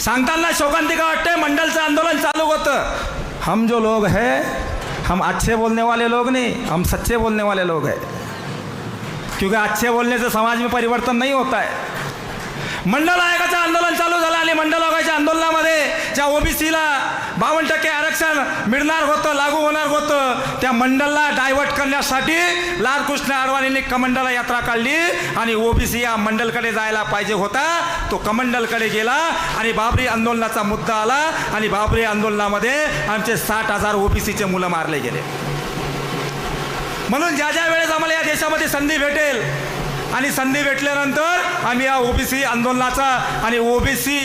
सांगताना शोकांतिका वाटते मंडलचं आंदोलन चालू होतं. हम जो लोग है हम अच्छे बोलने वाले लोग नहीं हम सच्चे बोलने वाले लोग हैं. क्योंकि अच्छे बोलने से समाज में परिवर्तन नहीं होता है. मंडल आयोगाचं आंदोलन चालू झालं आणि मंडल आयोगाच्या आंदोलनामध्ये ज्या ओबीसीला बावन्न टक्के आरक्षण मिळणार होतं लागू होणार होतं त्या मंडलला डायव्हर्ट करण्यासाठी लालकृष्ण अडवाणींनी कमंडला यात्रा काढली आणि ओबीसी या मंडलकडे जायला पाहिजे होता. तो कमंडलकडे गेला आणि बाबरी आंदोलनाचा मुद्दा आला आणि बाबरी आंदोलनामध्ये आमचे साठ हजार ओबीसीचे मुलं मारले गेले. म्हणून ज्या ज्या वेळेस आम्हाला या देशामध्ये संधी भेटेल आणि संधी भेटल्यानंतर आम्ही या ओबीसी आंदोलनाचा आणि ओबीसी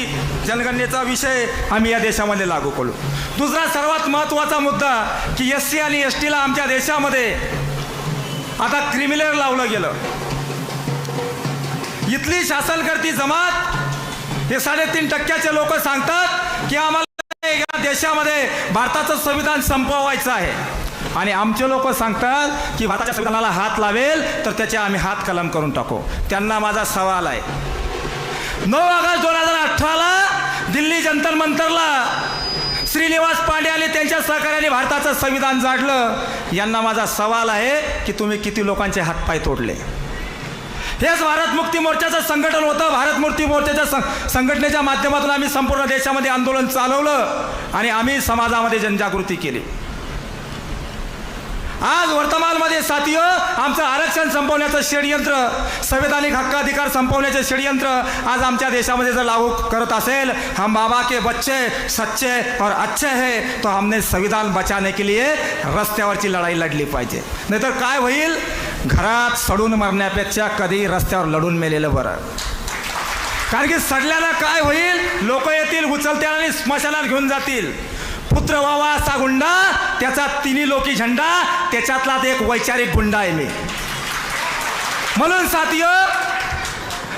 जनगणनेचा विषय आम्ही या देशामध्ये लागू करू. दुसरा सर्वात महत्त्वाचा मुद्दा की एस सी आणि एस टीला आमच्या देशामध्ये आता क्रिमिनल लावलं गेलं. इथली शासनकर्ती जमात हे साडेतीन टक्क्याचे लोक सांगतात की आम्हाला या देशामध्ये भारताचं संविधान संपवायचं आहे. आणि आमचे लोक सांगतात की भारताच्या संविधानाला हात लावेल तर त्याचे आम्ही हात कलम करून टाकू. त्यांना माझा सवाल आहे. नऊ ऑगस्ट दोन हजार अठराला दिल्ली जंतर मंतरला श्रीनिवास पांडे आणि त्यांच्या सहकार्याने भारताचं संविधान जाडलं. यांना माझा सवाल आहे की तुम्ही किती लोकांचे हातपाय तोडले? हेच भारत मुक्ती मोर्चाचं संघटन होतं. भारत मुक्ती मोर्चाच्या सं- संघटनेच्या माध्यमातून आम्ही संपूर्ण देशामध्ये आंदोलन चालवलं आणि आम्ही समाजामध्ये जनजागृती केली. आज वर्तमानमध्ये साथीय आमचं आरक्षण संपवण्याचं षडयंत्र संवैधानिक हक्क अधिकार संपवण्याचे षडयंत्र आज आमच्या देशामध्ये जर लागू करत असेल हम बाबा के बच्चे सच्चे और अच्छे है तो हमने संविधान बचाने के लिए रस्त्यावरची लढाई लढली पाहिजे. नाहीतर काय होईल? घरात सडून मरण्यापेक्षा कधी रस्त्यावर लढून मेलेलं बरं. कारण की सडल्यानं काय होईल? लोक येतील उचलत्या आणि स्मशानात घेऊन जातील. पुत्र व्हावा असा गुंडा त्याचा तिन्ही लोकी झेंडा त्याच्यातला एक वैचारिक गुंडा आहे मी. म्हणून साथियो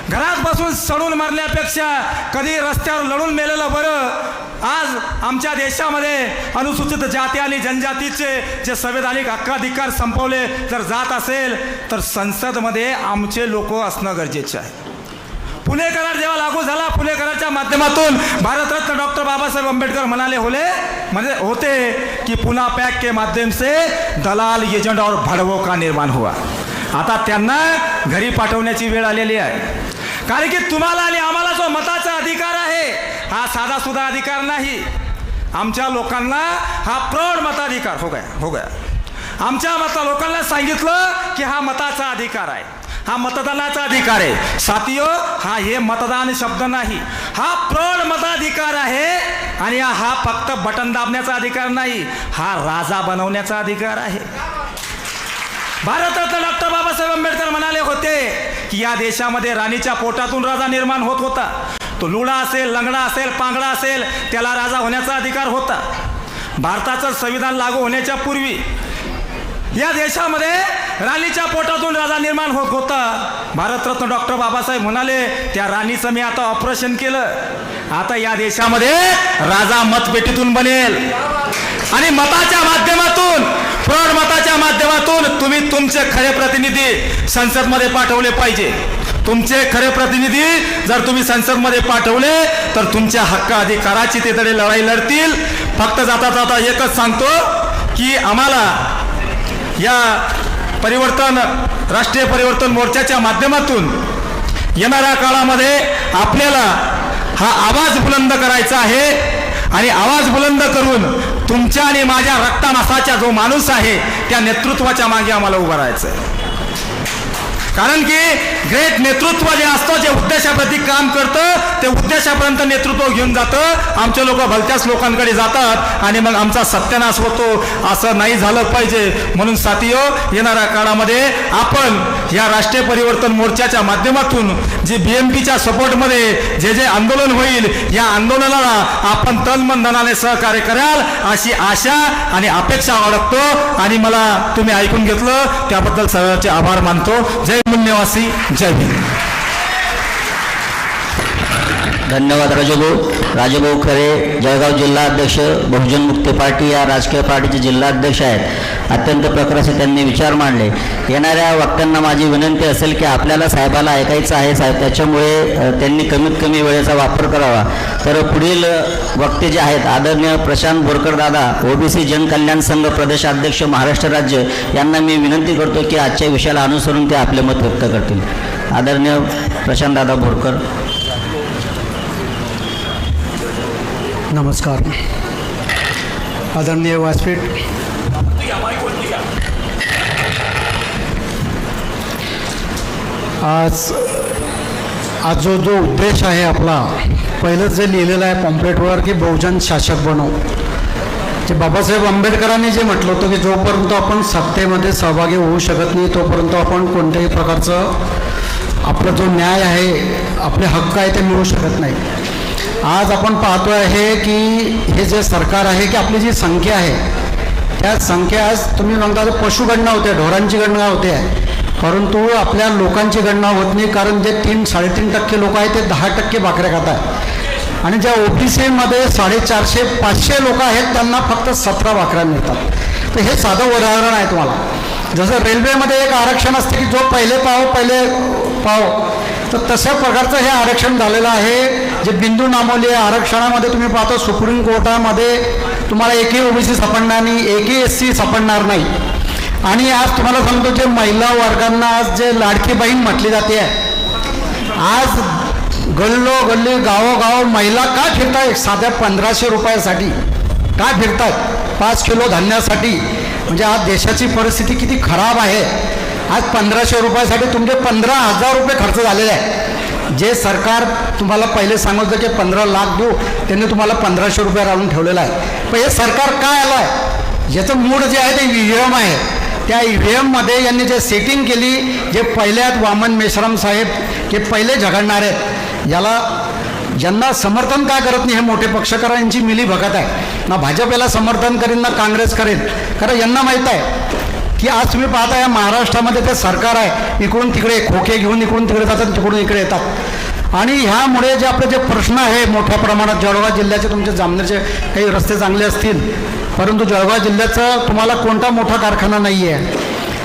घरात बसून सडून मारण्यापेक्षा कधी रस्त्यावर लढून मेलेलं बरं. आज आमच्या देशामध्ये अनुसूचित जाती आणि जनजातीचे जे संवैधानिक हक्काधिकार संपवले जर जात असेल तर संसदमध्ये आमचे लोक असणं गरजेचे आहे. पुणे करार जेव्हा लागू झाला. पुणे करारच्या माध्यमातून भारतरत्न डॉक्टर बाबासाहेब आंबेडकर म्हणाले होले म्हणजे होते की पुन्हा पॅक के माध्यम से दलाल एजंट और भडवो का निर्माण हुआ. आता त्यांना घरी पाठवण्याची वेळ आलेली आहे. कारण की तुम्हाला आणि आम्हाला जो मताचा अधिकार आहे हा साधा सुद्धा अधिकार नाही. आमच्या लोकांना हा प्रौढ मताधिकार हो गया हो गया. आमच्या मता लोकांना सांगितलं की हा मताचा अधिकार आहे. हा मतदानाचा अधिकार आहे. साथियो हा हे मतदान शब्द नाही. हा प्रौढ मताधिकार आहे आणि हा फक्त बटन दाबण्याचा अधिकार नाही हा राजा बनवण्याचा अधिकार आहे. भारतरत्न डॉक्टर बाबासाहेब आंबेडकर म्हणाले होते की या देशामध्ये राणीच्या पोटातून राजा निर्माण होत होता. तो लुडा असेल लंगडा असेल पांगडा असेल त्याला राजा होण्याचा अधिकार होता. भारताचं संविधान लागू होण्याच्या पूर्वी या देशामध्ये राणीच्या पोटातून राजा निर्माण होत होता. भारतरत्न डॉक्टर बाबासाहेब म्हणाले त्या राणीचं मी आता ऑपरेशन केलं. आता या देशामध्ये राजा मतपेटीतून बनेल. आणि मताच्या माध्यमातून प्रौढ मताच्या माध्यमातून तुम्ही तुमचे खरे प्रतिनिधी संसदमध्ये पाठवले पाहिजे. तुमचे खरे प्रतिनिधी जर तुम्ही संसदमध्ये पाठवले तर तुमच्या हक्क अधिकाराची ते तडे लढाई लढतील. फक्त जाता जाता एकच सांगतो की आम्हाला या परिवर्तन राष्ट्रीय परिवर्तन मोर्चाच्या माध्यमातून येणाऱ्या काळामध्ये आपल्याला हा आवाज बुलंद करायचा आहे आणि आवाज बुलंद करून तुमच्या आणि माझ्या रक्तामासाचा जो माणूस आहे त्या नेतृत्वाच्या मागे आम्हाला उभं राहायचं आहे कारण की ग्रेट नेतृत्व जे असतं जे उद्देशाप्रती काम करतं ते उद्देशापर्यंत नेतृत्व घेऊन जातं. आमचे लोक भलत्याच लोकांकडे जातात आणि मग आमचा सत्यानाश होतो. असं नाही झालं पाहिजे. म्हणून साथीयो येणाऱ्या काळामध्ये आपण या राष्ट्रीय परिवर्तन मोर्चाच्या माध्यमातून जे बी एम पीच्या सपोर्टमध्ये जे जे आंदोलन होईल या आंदोलनाला आपण तनमन धनाने सहकार्य कराल अशी आशा आणि अपेक्षा बाळगतो. आणि मला तुम्ही ऐकून घेतलं त्याबद्दल सर्वांचे आभार मानतो. जय मूल्यवासी जय भीम धन्यवाद राजूभाऊ. राजूभाऊ खरे जळगाव जिल्हा अध्यक्ष बहुजन मुक्ती पार्टी या राजकीय पार्टीचे जिल्हा अध्यक्ष आहेत. अत्यंत प्रकाराचे त्यांनी विचार मांडले. येणाऱ्या वक्त्यांना माझी विनंती असेल की आपल्याला साहेबाला ऐकायचं आहे साहेब त्याच्यामुळे त्यांनी कमीत कमी वेळेचा वापर करावा. तर पुढील वक्ते जे आहेत आदरणीय प्रशांत बोरकर दादा ओबीसी जनकल्याण संघ प्रदेशाध्यक्ष महाराष्ट्र राज्य यांना मी विनंती करतो की आजच्या विषयाला अनुसरून ते आपले मत व्यक्त करतील. आदरणीय प्रशांत दादा बोरकर. नमस्कार. आदरणीय व्यासपीठ. आज आज जो जो उद्देश आहे आपला पहिलंच जे लिहिलेलं आहे पॉम्पलेटवर की बहुजन शासक बनव जे बाबासाहेब आंबेडकरांनी जे म्हटलं होतं की जोपर्यंत आपण सत्तेमध्ये सहभागी होऊ शकत नाही तोपर्यंत आपण कोणत्याही प्रकारचं आपला जो न्याय आहे आपले हक्क आहे ते मिळू शकत नाही. आज आपण पाहतो आहे की हे जे सरकार आहे की आपली जी संख्या आहे त्या संख्या आज तुम्ही म्हणता पशुगणना होते ढोरांची गणना होते. परंतु आपल्या लोकांची गणना होत नाही कारण जे तीन साडेतीन टक्के लोक आहेत ते दहा टक्के भाकऱ्या खात आहेत आणि ज्या ओ बी सीमध्ये साडेचारशे पाचशे लोक आहेत त्यांना फक्त सतरा भाकऱ्या मिळतात. तर हे साधं उदाहरण आहे तुम्हाला. जसं रेल्वेमध्ये एक आरक्षण असते की जो पहिले पाव पहिले पाव तर तशा प्रकारचं हे आरक्षण झालेलं आहे. जे बिंदू नामवली आहे आरक्षणामध्ये तुम्ही पाहतो सुप्रीम कोर्टामध्ये तुम्हाला एकही ओबीसी सापडणार नाही एकही एस सी सापडणार नाही. आणि आज तुम्हाला सांगतो जे महिला वर्गांना आज जे लाडकी बहीण म्हटली जाते. आज गल्लो गल्ली गावोगाव महिला का फिरताय? साध्या पंधराशे रुपयासाठी. का फिरतात पाच किलो धान्यासाठी. म्हणजे आज देशाची परिस्थिती किती खराब आहे. आज पंधराशे रुपयासाठी तुमचे पंधरा हजार रुपये खर्च झालेले आहे जे सरकार तुम्हाला पहिले सांगत होतं की पंधरा लाख देऊ त्यांनी तुम्हाला पंधराशे रुपये राहून ठेवलेलं आहे. पण हे सरकार काय आलं आहे? याचं मूळ जे आहे ते व्ही एम आहे. त्या ई व्ही एममध्ये यांनी जे सेटिंग केली जे पहिल्यात वामन मेश्राम साहेब हे पहिले झगडणारे आहेत. याला ज्यांना समर्थन काय करत नाही हे मोठे पक्षकारांची मिली भगत आहे. ना भाजप याला समर्थन करेन ना काँग्रेस करेन. कारण यांना माहीत आहे की आज तुम्ही पाहता या महाराष्ट्रामध्ये ते सरकार आहे. इकडून तिकडे खोके घेऊन इकडून तिकडे जातात तिकडून इकडे येतात. आणि ह्यामुळे जे आपले जे प्रश्न आहे मोठ्या प्रमाणात जळगाव जिल्ह्याचे तुमचे जामनेरचे काही रस्ते चांगले असतील परंतु जळगाव जिल्ह्याचं तुम्हाला कोणता मोठा कारखाना नाही आहे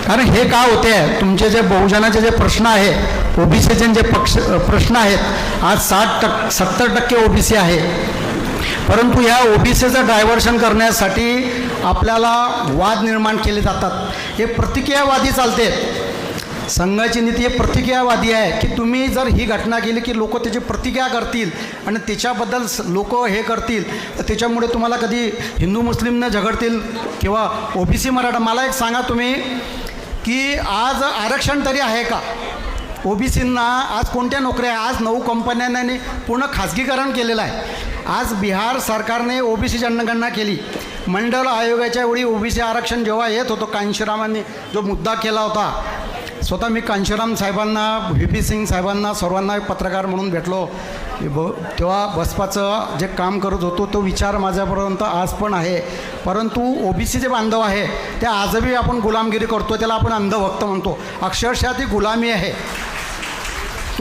कारण हे का होते आहे तुमचे जे बहुजनाचे जे प्रश्न आहे ओबीसीचे जे पक्ष प्रश्न आहेत आज साठ टक् सत्तर टक्के ओबीसी आहे. परंतु ह्या ओबीसीचं डायव्हर्शन करण्यासाठी आपल्याला वाद निर्माण केले जातात. हे प्रतिक्रियावादी चालते. संघाची नीती हे प्रतिक्रियावादी आहे की तुम्ही जर ही घटना केली की लोक त्याची प्रतिक्रिया करतील आणि त्याच्याबद्दल लोक हे करतील तर त्याच्यामुळे तुम्हाला कधी हिंदू मुस्लिमनं झगडतील किंवा ओबीसी मराठा. मला एक सांगा तुम्ही की आज आरक्षण तरी आहे का? ओबीसींना आज कोणत्या नोकऱ्या आज नऊ कंपन्यांनी पूर्ण खाजगीकरण केलेलं आहे. आज बिहार सरकारने ओबीसी जनगणना केली. मंडल आयोगाच्या वेळी ओबीसी आरक्षण जेव्हा येत होतं कांशीरामांनी जो मुद्दा केला होता स्वतः मी कांशीराम साहेबांना व्ही पी सिंग साहेबांना सर्वांना एक पत्रकार म्हणून भेटलो. ब तेव्हा बसपाचं जे काम करत होतो तो विचार माझ्यापर्यंत आज पण आहे. परंतु ओबीसी जे बांधव आहे ते आजही आपण गुलामगिरी करतो त्याला आपण अंधभक्त म्हणतो. अक्षरशः ती गुलामी आहे.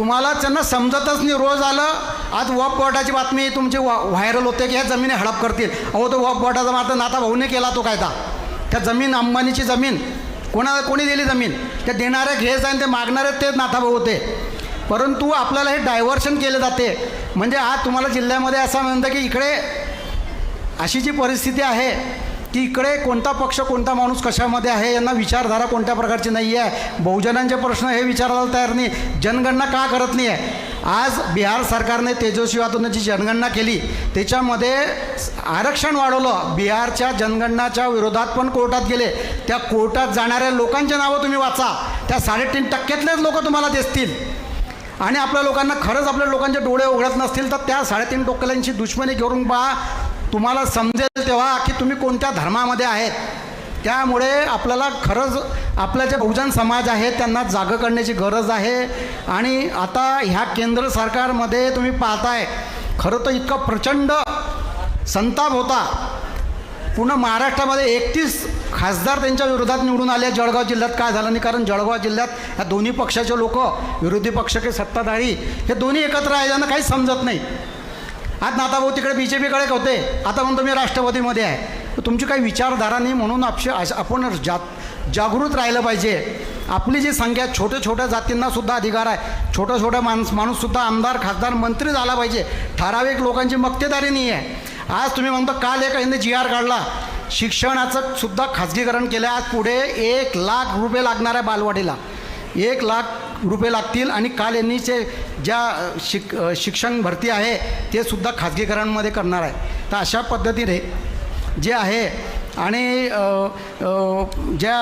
तुम्हाला त्यांना समजतच नाही. रोज आलं आज वॉप बोर्डाची बातमी तुमची वा व्हायरल होते की ह्या जमिनी हडप करतील. अहो तो वॉप बोर्डाचा मात्र नाता भाऊने केला तो कायदा. त्या जमीन अंबानीची जमीन कोणाला कोणी दिली जमीन? ते देणारे घ्यायचं आणि ते मागणारे तेच नाथाभाऊ होते. परंतु आपल्याला हे डायव्हर्शन केले जाते. म्हणजे आज तुम्हाला जिल्ह्यामध्ये असं म्हणतं की इकडे अशी जी परिस्थिती आहे की इकडे कोणता पक्ष कोणता माणूस कशामध्ये आहे यांना विचारधारा कोणत्या प्रकारची नाही आहे बहुजनांचे प्रश्न हे विचारायला तयार नाही. जनगणना का करत नाही आहे आज बिहार सरकारने तेजस्वी यादवने जनगणना केली. त्याच्यामध्ये आरक्षण वाढवलं. बिहारच्या जनगणनाच्या विरोधात पण कोर्टात गेले. त्या कोर्टात जाणाऱ्या लोकांचे नावं तुम्ही वाचा. त्या साडेतीन टक्क्यातलेच लोक तुम्हाला दिसतील. आणि आपल्या लोकांना खरंच आपल्या लोकांचे डोळे उघडत नसतील तर त्या साडेतीन टोकल्यांची दुश्मनी करून पहा. तुम्हाला समजेल तेव्हा की तुम्ही कोणत्या धर्मामध्ये आहेत? त्यामुळे आपल्याला खरंच आपल्या जे बहुजन समाज आहे त्यांना जागं करण्याची गरज आहे. आणि आता ह्या केंद्र सरकारमध्ये तुम्ही पाहताय खरं तर इतका प्रचंड संताप होता. पूर्ण महाराष्ट्रामध्ये एकतीस खासदार त्यांच्या विरोधात निवडून आले. जळगाव जिल्ह्यात काय झालं नाही? कारण जळगाव जिल्ह्यात ह्या दोन्ही पक्षाचे लोक विरोधी पक्ष के सत्ताधारी हे दोन्ही एकत्र आहे काही समजत नाही. आज नाताभाऊ तिकडे बी जे पीकडे होते. आता म्हणतो मी राष्ट्रवादीमध्ये आहे. तुमची काही विचारधारा नाही म्हणून आपशी अश- आपण जा जागृत राहिलं पाहिजे. आपली जी संख्या छोट्या छोट्या जातींनासुद्धा अधिकार आहे. छोटा छोटा माणूस माणूससुद्धा आमदार खासदार मंत्री झाला पाहिजे. ठराविक लोकांची मक्तेदारी नाही आहे. आज तुम्ही म्हणतो काल एक हिंदी जी आर काढला. शिक्षणाचं सुद्धा खाजगीकरण केलं. आज पुढे एक लाख रुपये लागणार आहे बालवाडीला. एक लाख रुपये लागतील आणि काल यांनी जे ज्या शिक शिक्षण भरती आहे ते सुद्धा खाजगीकरणमध्ये करणार आहे. तर अशा पद्धतीने जे आहे आणि ज्या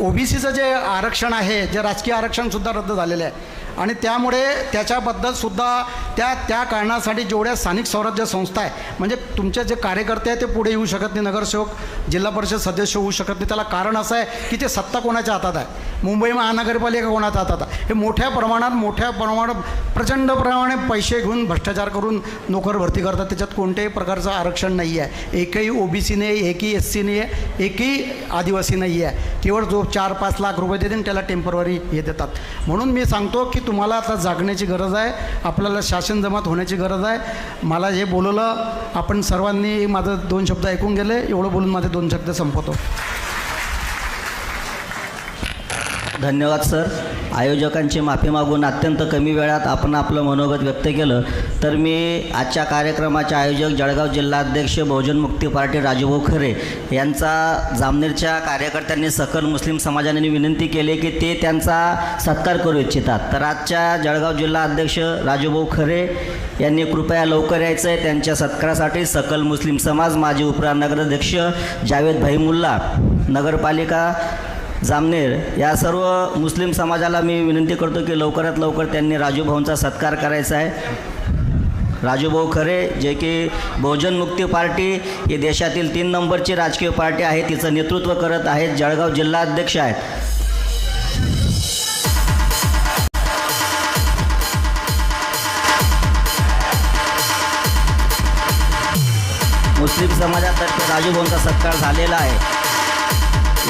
ओ बी सीचं जे आरक्षण आहे जे राजकीय आरक्षणसुद्धा रद्द झालेलं आहे आणि त्यामुळे त्याच्याबद्दलसुद्धा त्या त्या कारणासाठी जेवढ्या स्थानिक स्वराज्य संस्था आहे म्हणजे तुमचे जे कार्यकर्ते आहे ते पुढे येऊ शकत नाही नगरसेवक जिल्हा परिषद सदस्य होऊ शकत नाही. त्याला कारण असं आहे की ते सत्ता कोणाच्या हातात आहे? मुंबई महानगरपालिका कोणाच्या हातात आहे? हे मोठ्या प्रमाणात मोठ्या प्रमाणात प्रचंड प्रमाणे पैसे घेऊन भ्रष्टाचार करून नोकर भरती करतात. त्याच्यात कोणत्याही प्रकारचं आरक्षण नाही आहे. एकही ओ बी सी नाही एकही एस सी नाही आहे एकही आदिवासी नाही आहे. केवळ जो चार पाच लाख रुपये देते त्याला टेंपररी हे देतात. म्हणून मी सांगतो की तुम्हाला आता जागण्याची गरज आहे आपल्याला शासन जमात होण्याची गरज आहे. मला हे बोलवलं आपण सर्वांनी माझं दोन शब्द ऐकून गेले एवढं बोलून माझे दोन शब्द संपवतो. धन्यवाद सर. आयोजकांची माफी मागून अत्यंत कमी वेळात आपण आपलं मनोगत व्यक्त केलं. तर मी आजच्या कार्यक्रमाचे आयोजक जळगाव जिल्हाध्यक्ष बहुजन मुक्ती पार्टी राजूभाऊ खरे यांचा जामनेरच्या कार्यकर्त्यांनी सकल मुस्लिम समाजाने विनंती केली की ते त्यांचा सत्कार करू इच्छितात. तर आजच्या जळगाव जिल्हा अध्यक्ष राजूभाऊ खरे यांनी कृपया लवकर यायचं आहे त्यांच्या सत्कारासाठी सकल मुस्लिम समाज माजी उपरा नगराध्यक्ष जावेद भाई मुल्ला नगरपालिका जामनेर या सर्व मुस्लिम समाजाला मी विनंती करतो की लवकरात लवकर त्यांनी राजूभाऊंचा सत्कार करायचा आहे. राजूभाऊ खरे जे की बहुजन मुक्ती पार्टी ही देशातील तीन नंबरची राजकीय पार्टी आहे तिचं नेतृत्व करत आहेत जळगाव जिल्हा अध्यक्ष आहेत. मुस्लिम समाजातर्फे राजूभाऊंचा सत्कार झालेला आहे.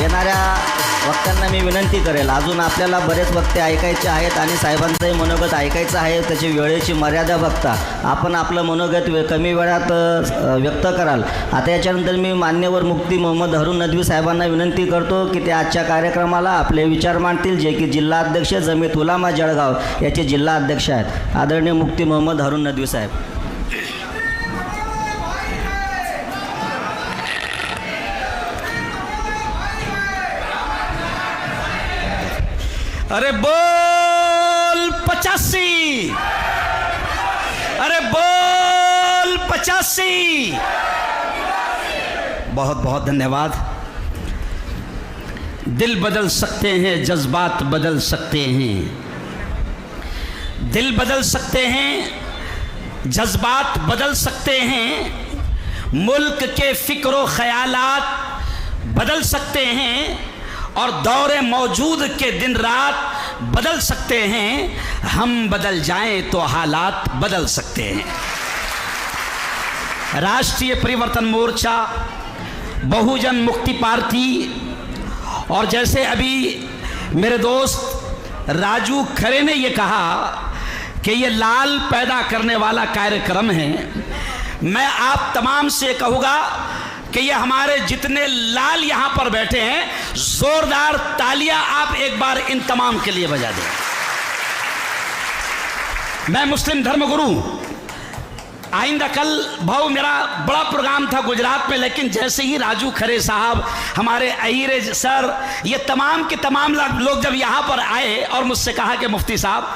येणाऱ्या वक्त्यांना मी विनंती करेल. अजून आपल्याला बरेच वक्ते ऐकायचे आहेत आणि साहेबांचंही मनोगत ऐकायचं आहे. त्याची वेळेची मर्यादा बघता. आपण आपलं मनोगत वे कमी वेळात व्यक्त कराल. आता याच्यानंतर मी मान्यवर मुक्ती मोहम्मद हरून नदवी साहेबांना विनंती करतो की ते आजच्या कार्यक्रमाला आपले विचार मांडतील जे की जिल्हा अध्यक्ष जमीत उलामा जळगाव याचे जिल्हा अध्यक्ष आहेत. आदरणीय मुक्ती मोहम्मद हरून नदवी साहेब. अरे बोल पचासी। अरे बोल पचासी। बहुत बहुत धन्यवाद। दिल बदल सकते हैं, जज्बात बदल सकते हैं। दिल बदल सकते हैं, जज्बात बदल सकते हैं। मुल्क के फ़िक्र ख्यालात बदल सकते हैं। और दौरे मौजूद के दिन रात बदल सकते हैं, हम बदल जाएँ तो हालात बदल सकते हैं। राष्ट्रीय परिवर्तन मोर्चा, बहुजन मुक्ति पार्टी और जैसे अभी मेरे दोस्त राजू खरे ने ये कहा कि ये लाल पैदा करने वाला कार्यक्रम है। मैं आप तमाम से कहूँगा कि ये हमारे जितने लाल यहाँ पर बैठे हैं, जोरदार तालियाँ आप एक बार इन तमाम के लिए बजा दें। मैं मुस्लिम धर्मगुरु आइंदा कल भाऊ मेरा बड़ा प्रोग्राम था गुजरात में, लेकिन जैसे ही राजू खरे साहब, हमारे अहिरे सर, ये तमाम के तमाम लोग जब यहाँ पर आए और मुझसे कहा कि मुफ्ती साहब,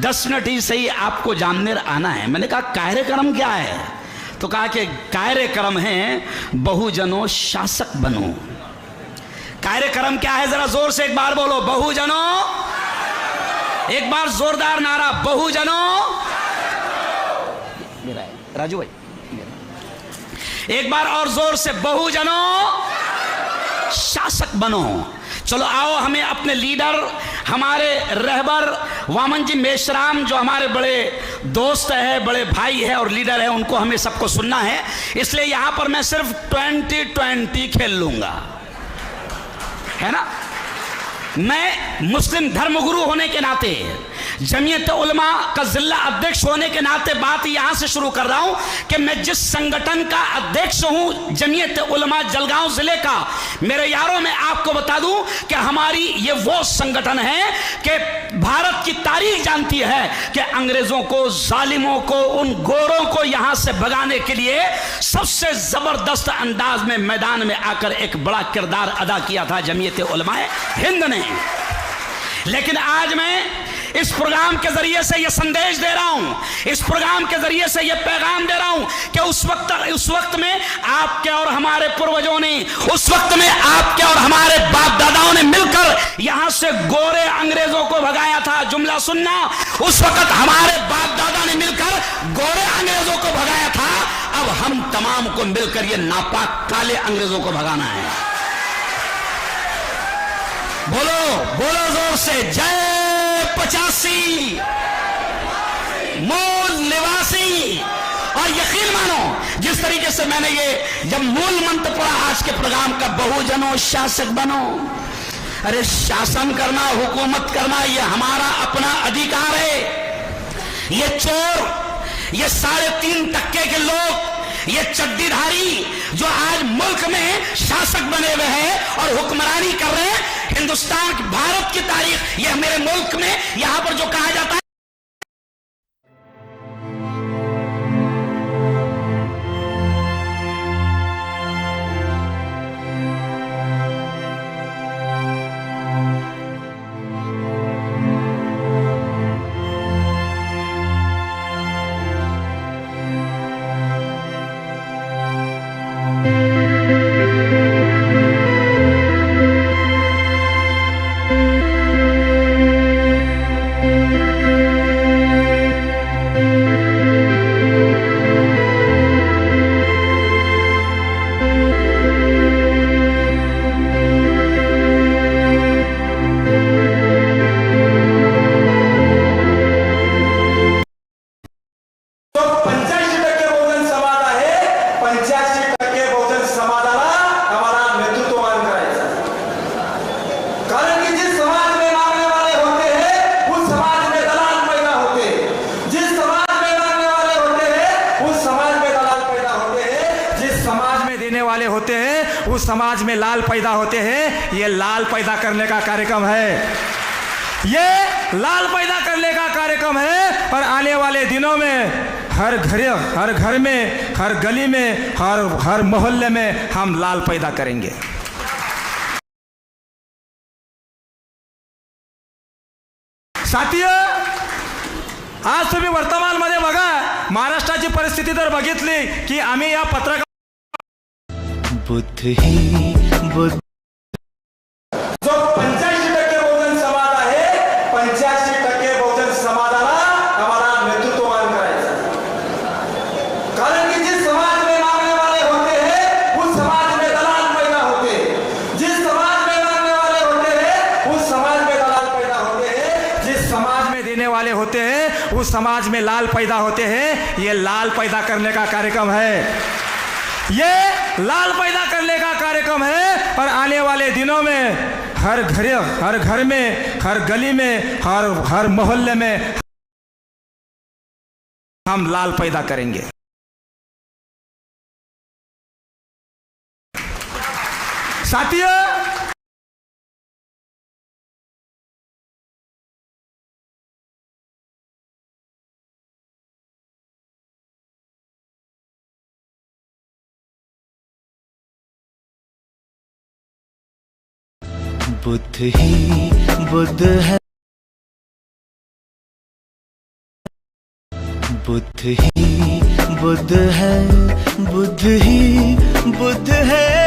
दस मिनट ही सही आपको जामनेर आना है। मैंने कहा, कार्यक्रम क्या है? तो कहा कि कार्यक्रम है, बहुजनों शासक बनो। कार्यक्रम क्या है? जरा ज़ोर से एक बार बोलो, बहुजनों। एक बार जोरदार नारा, बहुजनों। राजू भाई। एक बार और ज़ोर से, बहुजनों शासक बनो। चलो आओ, हमें अपने लीडर, हमारे रहबर वामन जी मेश्राम, जो हमारे बड़े दोस्त है, बड़े भाई है और लीडर है, उनको हमें सबको सुनना है। इसलिए यहाँ पर मैं सिर्फ़ ट्वेंटी ट्वेंटी खेल लूँगा। है ना? मैं मुस्लिम धर्मगुरु होने के नाते जमीयत उलमा का जिला अध्यक्ष होने के नाते बात यहाँ से शुरू कर रहा हूँ कि मैं जिस संगठन का अध्यक्ष हूँ, जमीयत उलमा जलगांव ज़िले का, मेरे यारों में आपको बता दूँ कि हमारी ये वो संगठन है कि भारत की तारीख जानती है कि अंग्रेज़ों को, जालिमों को, उन गोरों को यहाँ से भगाने के लिए सबसे ज़बरदस्त अंदाज में मैदान में आकर एक बड़ा किरदार अदा किया था जमीयत उलमाए हिंद ने। लेकिन आज मैं इस प्रोग्राम के ज़रिए से यह संदेश दे रहा हूँ, इस प्रोग्राम के ज़रिए से यह पैगाम दे रहा हूँ कि उस वक्त उस वक्त में आपके और हमारे पूर्वजों ने, उस वक्त में आपके और हमारे बाप दादाओं ने मिलकर यहाँ से गोरे अंग्रेज़ों को भगाया था। जुमला सुनना, उस वक्त हमारे बाप दादा ने मिलकर गोरे अंग्रेज़ों को भगाया था। अब हम तमाम को मिलकर यह नापाक काले अंग्रेज़ों को भगाना है। बोलो बोलो ज़ोर से, जय पचासी। मूल निवासी। और यकीन मानो, जिस तरीके से मैंने ये जब मूल मंत्र पढ़ा, आज के प्रोग्राम का बहुजनों शासक बनो। अरे शासन करना, हुकूमत करना, ये हमारा अपना अधिकार है। ये चोर, ये साढ़े तीन टक्के के लोग, ये चड्डीधारी जो आज मुल्क में शासक बने हुए हैं और हुक्मरानी कर रहे हैं हिंदुस्तान भारत की तारीख यह मेरे मुल्क में यहां पर जो कहा जाता है करने का कार्यक्रम है। ये लाल पैदा करने का कार्यक्रम है और आने वाले दिनों में हर घर हर घर में, हर गली में, हर हर मोहल्ले में हम लाल पैदा करेंगे। साथियों, आज तुम्ही वर्तमानमध्ये बघा, महाराष्ट्राची परिस्थिती जर बघितली की आम्ही या पत्रकार बुद्ध ही बुद्ध जो पंच्याऐंशी टक्के बहुजन समाज आहे पंच्याऐंशी टक्के बहुजन समाजाला करायचं कारण की जिस समाज में मांगने वाले होते हैं उस समाज में दलाल पैदा होते हैं. जिस समाज में मांगने वाले होते हैं उस समाज में दलाल पैदा होते हैं. जिस समाज में देने वाले होते हैं उस समाज में लाल पैदा होते हैं. ये लाल पैदा करने का कार्यक्रम है. ये लाल पैदा करने का कार्यक्रम है और आने वाले दिनों में हर घर हर घर में, हर गली में, हर हर मोहल्ले में हम लाल पैदा करेंगे। साथियों बुद्ध ही बुद्ध है। बुद्ध ही बुद्ध है। बुद्ध ही बुद्ध है।